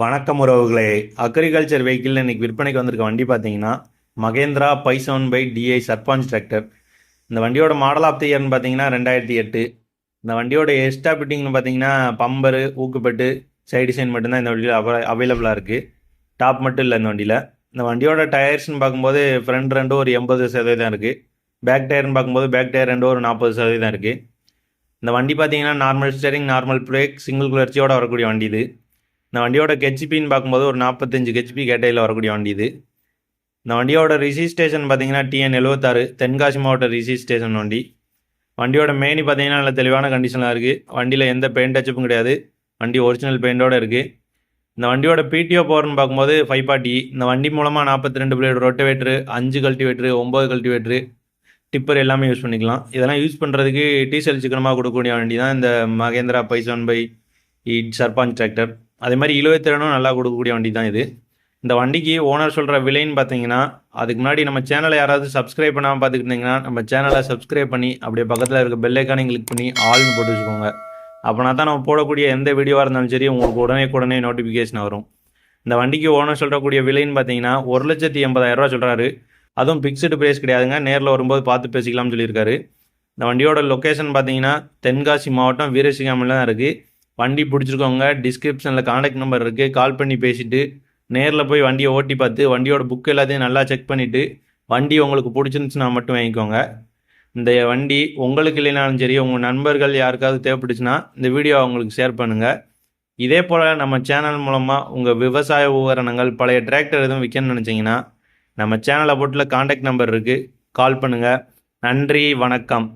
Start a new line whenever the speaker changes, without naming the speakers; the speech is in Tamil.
வணக்கம் உறவுகளே. அக்ரிகல்ச்சர் வெஹிக்கிள் இன்றைக்கி விற்பனைக்கு வந்திருக்க வண்டி பார்த்தீங்கன்னா மகேந்திரா பைசோன் பை டிஐ சர்பாஞ்ச் டிராக்டர் இந்த வண்டியோட மாடல் ஆஃப் த இயர்னு பார்த்தீங்கன்னா ரெண்டாயிரத்தி எட்டு. இந்த வண்டியோட எக்ஸ்ட்ரா பிட்டிங்னு பார்த்தீங்கன்னா பம்பரு ஊக்குப்பட்டு சைடு டிசைன் மட்டும்தான் இந்த வண்டியில் அவ அவைலபிளாக இருக்குது டாப் மட்டும் இல்லை இந்த வண்டியில். இந்த வண்டியோட டயர்ஸ்னு பார்க்கும்போது ஃப்ரண்ட் ரெண்டு ஒரு எண்பது சதவீதம் இருக்குது பேக் டயர்னு பார்க்கும்போது பேக் டயர் ரெண்டு ஒரு நாற்பது சதவீதம் இருக்குது இந்த வண்டி பார்த்தீங்கன்னா normal steering normal brake single குளர்ச்சியோட வரக்கூடிய வண்டி இது. இந்த வண்டியோட கெச்பின்னு பார்க்கும்போது ஒரு நாற்பத்தஞ்சு கெச்பி கேட்டையில் வரக்கூடிய வண்டி இது. இந்த வண்டியோட ரிஜிஸ்ட்ரேஷன் பார்த்தீங்கன்னா டிஎன் எழுபத்தாறு தென்காசி மாவட்ட ரிஜிஸ்ட்ரேஷன் வண்டி. வண்டியோட மெயினி பார்த்தீங்கன்னா நல்ல தெளிவான கண்டிஷனாக இருக்குது வண்டியில் எந்த பெயிண்ட் டச்சப்பும் கிடையாது. வண்டி ஒரிஜினல் பெயிண்டோடு இருக்குது இந்த வண்டியோட பிடிஓ பவர்னு பார்க்கும்போது ஃபைவ் பார்ட்டி இந்த வண்டி மூலமாக நாற்பத்தி ரெண்டு பிளேடு ரொட்டவேட்ரு அஞ்சு கல்டிவேட்ரு ஒம்பது கல்டிவேட்ரு டிப்பர் எல்லாமே யூஸ் பண்ணிக்கலாம். இதெல்லாம் யூஸ் பண்ணுறதுக்கு டீசல் சிக்கனமாக கொடுக்கக்கூடிய வண்டி தான் இந்த மகேந்திரா பைசான் பை இட் சர்பாஞ்ச் டிராக்டர் அதே மாதிரி இழுவத்திறனும் நல்லா கொடுக்கக்கூடிய வண்டி தான் இது. இந்த வண்டிக்கு ஓனர் சொல்கிற விலைன்னு பார்த்தீங்கன்னா அதுக்கு முன்னாடி நம்ம சேனலை யாராவது சப்ஸ்கிரைப் பண்ணாமல் பார்த்துக்கிட்டிங்கன்னா நம்ம சேனலை சப்ஸ்கிரைப் பண்ணி அப்படியே பக்கத்தில் இருக்க பெல்லைக்கானே கிளிக் பண்ணி ஆல்னு போட்டு வச்சுக்கோங்க. அப்போனா தான் நம்ம போடக்கூடிய எந்த வீடியோவாக இருந்தாலும் சரி உங்களுக்கு உடனே உடனே நோட்டிஃபிகேஷன் வரும். இந்த வண்டிக்கு ஓனர் சொல்கிறக்கூடிய விலைன்னு பார்த்தீங்கன்னா ஒரு லட்சத்தி எண்பதாயிரம் ரூபா சொல்கிறாரு அதுவும் ஃபிக்ஸ்டு ப்ரைஸ் கிடையாதுங்க. நேரில் வரும்போது பார்த்து பேசிக்கலாம்னு சொல்லியிருக்காரு. இந்த வண்டியோட லொக்கேஷன் பார்த்தீங்கன்னா தென்காசி மாவட்டம் வீரசிங்காமில் தான் இருக்குது வண்டி பிடிச்சிருக்கவங்க டிஸ்கிரிப்ஷனில் காண்டாக்ட் நம்பர் இருக்குது கால் பண்ணி பேசிவிட்டு நேரில் போய் வண்டியை ஓட்டி பார்த்து வண்டியோட புக் எல்லாத்தையும் நல்லா செக் பண்ணிவிட்டு வண்டி உங்களுக்கு பிடிச்சிருந்துச்சுன்னா மட்டும் வாங்கிக்கோங்க. இந்த வண்டி உங்களுக்கு இல்லைனாலும் சரி உங்கள் நண்பர்கள் யாருக்காவது தேவைப்பட்டுச்சுன்னா இந்த வீடியோ அவங்களுக்கு ஷேர் பண்ணுங்கள் இதே போல் நம்ம சேனல் மூலமாக உங்கள் விவசாய உபகரணங்கள் பழைய டிராக்டர் எதுவும் விற்கணும்னு நினச்சிங்கன்னா நம்ம சேனலை போட்டில் காண்டாக்ட் நம்பர் இருக்குது கால் பண்ணுங்கள் நன்றி வணக்கம்.